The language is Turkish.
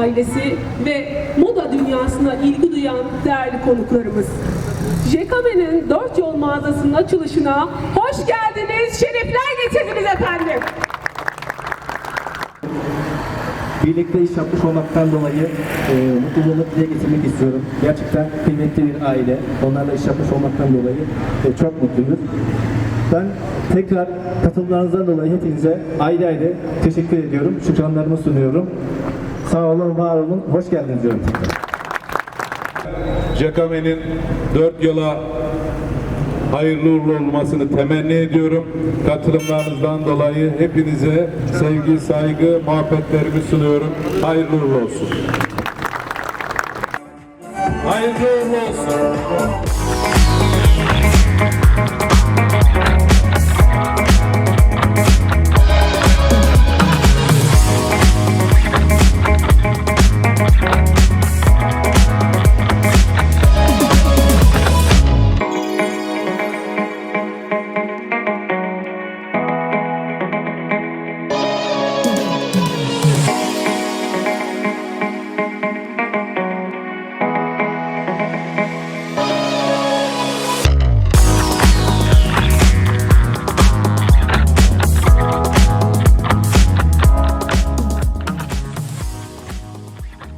ailesi ve moda dünyasına ilgi duyan değerli konuklarımız. JKM'nin Dört Yol mağazasının açılışına hoş geldiniz, şerefler getirdiniz efendim. Birlikte iş yapmış olmaktan dolayı e, mutluluğumu dile getirmek istiyorum. Gerçekten kıymetli bir aile. Onlarla iş yapmış olmaktan dolayı e, çok mutluyuz. Ben tekrar katılımlarınızdan dolayı hepinize ayrı ayrı teşekkür ediyorum. Şükranlarımı sunuyorum. Sağ olun, var olun. Hoş geldiniz diyorum. Cekame'nin dört yıla hayırlı uğurlu olmasını temenni ediyorum. Katılımlarınızdan dolayı hepinize sevgi, saygı, muhabbetlerimi sunuyorum. Hayırlı uğurlu olsun. Hayırlı